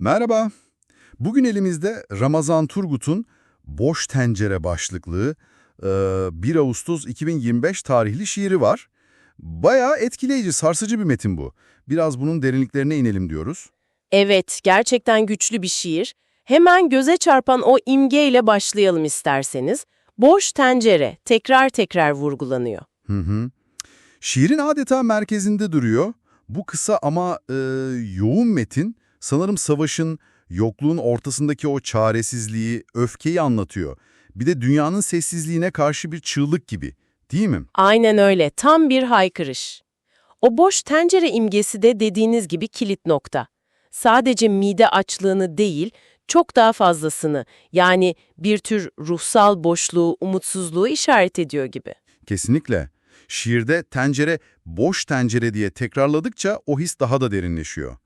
Merhaba. Bugün elimizde Ramazan Turgut'un Boş Tencere başlıklı e, 1 Ağustos 2025 tarihli şiiri var. Bayağı etkileyici, sarsıcı bir metin bu. Biraz bunun derinliklerine inelim diyoruz. Evet, gerçekten güçlü bir şiir. Hemen göze çarpan o imgeyle başlayalım isterseniz. Boş tencere tekrar tekrar vurgulanıyor. Hı hı. Şiirin adeta merkezinde duruyor. Bu kısa ama e, yoğun metin sanırım savaşın, yokluğun ortasındaki o çaresizliği, öfkeyi anlatıyor. Bir de dünyanın sessizliğine karşı bir çığlık gibi, değil mi? Aynen öyle, tam bir haykırış. O boş tencere imgesi de dediğiniz gibi kilit nokta. Sadece mide açlığını değil, çok daha fazlasını, yani bir tür ruhsal boşluğu, umutsuzluğu işaret ediyor gibi. Kesinlikle. Şiirde tencere boş tencere diye tekrarladıkça o his daha da derinleşiyor.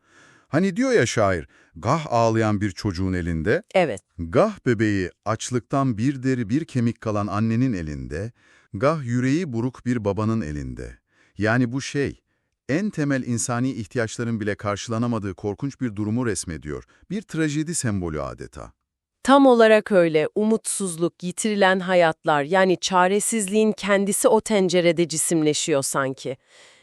Hani diyor ya şair, gah ağlayan bir çocuğun elinde, Evet, gah bebeği açlıktan bir deri bir kemik kalan annenin elinde, gah yüreği buruk bir babanın elinde. Yani bu şey, en temel insani ihtiyaçların bile karşılanamadığı korkunç bir durumu resmediyor. Bir trajedi sembolü adeta. Tam olarak öyle. Umutsuzluk, yitirilen hayatlar, yani çaresizliğin kendisi o tencerede cisimleşiyor sanki.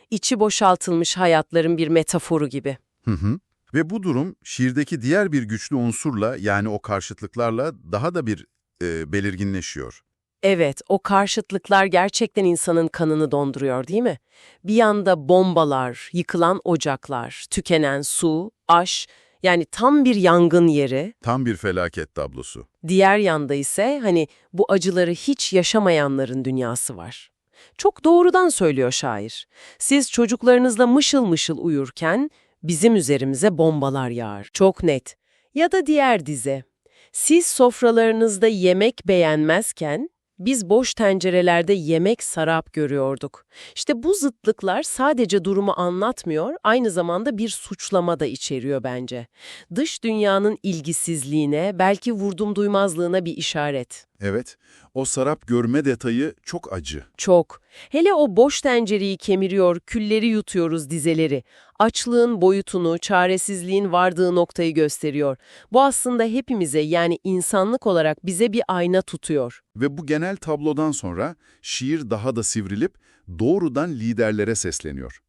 İçi boşaltılmış hayatların bir metaforu gibi. Hı hı. Ve bu durum şiirdeki diğer bir güçlü unsurla yani o karşıtlıklarla daha da bir e, belirginleşiyor. Evet, o karşıtlıklar gerçekten insanın kanını donduruyor değil mi? Bir yanda bombalar, yıkılan ocaklar, tükenen su, aş, yani tam bir yangın yeri. Tam bir felaket tablosu. Diğer yanda ise hani bu acıları hiç yaşamayanların dünyası var. Çok doğrudan söylüyor şair. Siz çocuklarınızla mışıl mışıl uyurken bizim üzerimize bombalar yağar. Çok net. Ya da diğer dize. Siz sofralarınızda yemek beğenmezken biz boş tencerelerde yemek sarap görüyorduk. İşte bu zıtlıklar sadece durumu anlatmıyor, aynı zamanda bir suçlama da içeriyor bence. Dış dünyanın ilgisizliğine, belki vurdum duymazlığına bir işaret. Evet, o sarap görme detayı çok acı. Çok. Hele o boş tencereyi kemiriyor, külleri yutuyoruz dizeleri. Açlığın boyutunu, çaresizliğin vardığı noktayı gösteriyor. Bu aslında hepimize yani insanlık olarak bize bir ayna tutuyor. Ve bu genel tablodan sonra şiir daha da sivrilip doğrudan liderlere sesleniyor.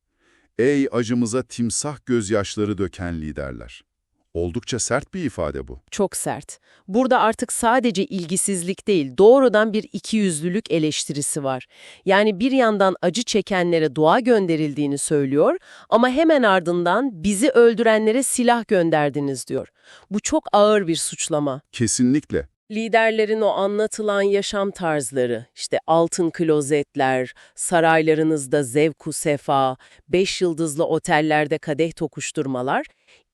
Ey acımıza timsah gözyaşları döken liderler. Oldukça sert bir ifade bu. Çok sert. Burada artık sadece ilgisizlik değil, doğrudan bir ikiyüzlülük eleştirisi var. Yani bir yandan acı çekenlere dua gönderildiğini söylüyor ama hemen ardından bizi öldürenlere silah gönderdiniz diyor. Bu çok ağır bir suçlama. Kesinlikle. Liderlerin o anlatılan yaşam tarzları, işte altın klozetler, saraylarınızda zevku sefa, beş yıldızlı otellerde kadeh tokuşturmalar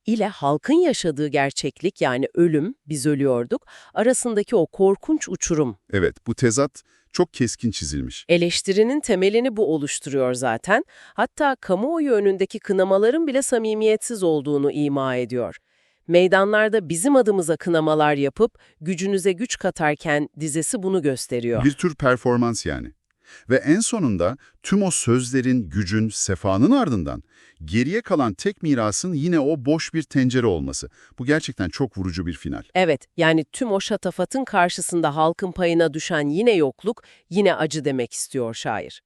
ile halkın yaşadığı gerçeklik yani ölüm, biz ölüyorduk, arasındaki o korkunç uçurum. Evet, bu tezat çok keskin çizilmiş. Eleştirinin temelini bu oluşturuyor zaten. Hatta kamuoyu önündeki kınamaların bile samimiyetsiz olduğunu ima ediyor. Meydanlarda bizim adımıza kınamalar yapıp gücünüze güç katarken dizesi bunu gösteriyor. Bir tür performans yani. Ve en sonunda tüm o sözlerin, gücün, sefanın ardından geriye kalan tek mirasın yine o boş bir tencere olması. Bu gerçekten çok vurucu bir final. Evet, yani tüm o şatafatın karşısında halkın payına düşen yine yokluk, yine acı demek istiyor şair.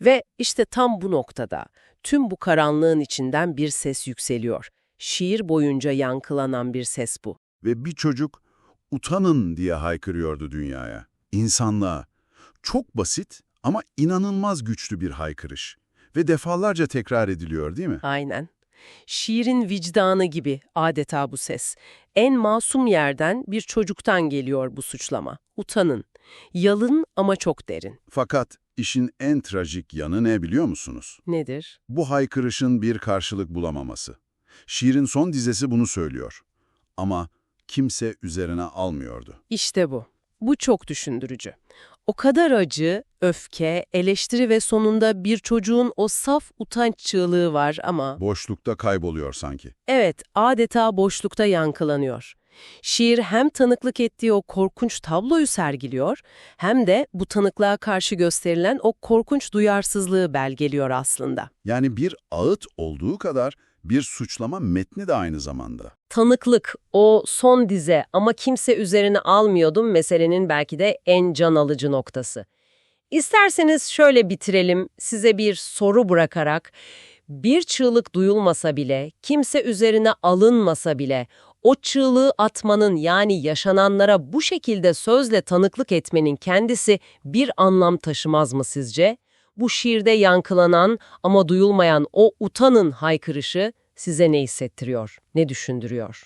Ve işte tam bu noktada, tüm bu karanlığın içinden bir ses yükseliyor. Şiir boyunca yankılanan bir ses bu. Ve bir çocuk utanın diye haykırıyordu dünyaya, insanlığa. Çok basit ama inanılmaz güçlü bir haykırış. Ve defalarca tekrar ediliyor değil mi? Aynen. Şiirin vicdanı gibi adeta bu ses. En masum yerden bir çocuktan geliyor bu suçlama. Utanın. Yalın ama çok derin. Fakat işin en trajik yanı ne biliyor musunuz? Nedir? Bu haykırışın bir karşılık bulamaması. Şiirin son dizesi bunu söylüyor. Ama kimse üzerine almıyordu. İşte bu. Bu çok düşündürücü. O kadar acı, öfke, eleştiri ve sonunda bir çocuğun o saf utanç çığlığı var ama... Boşlukta kayboluyor sanki. Evet, adeta boşlukta yankılanıyor. Şiir hem tanıklık ettiği o korkunç tabloyu sergiliyor, hem de bu tanıklığa karşı gösterilen o korkunç duyarsızlığı belgeliyor aslında. Yani bir ağıt olduğu kadar bir suçlama metni de aynı zamanda. Tanıklık, o son dize ama kimse üzerine almıyordum meselenin belki de en can alıcı noktası. İsterseniz şöyle bitirelim, size bir soru bırakarak. Bir çığlık duyulmasa bile, kimse üzerine alınmasa bile, o çığlığı atmanın yani yaşananlara bu şekilde sözle tanıklık etmenin kendisi bir anlam taşımaz mı sizce? Bu şiirde yankılanan ama duyulmayan o utanın haykırışı size ne hissettiriyor, ne düşündürüyor?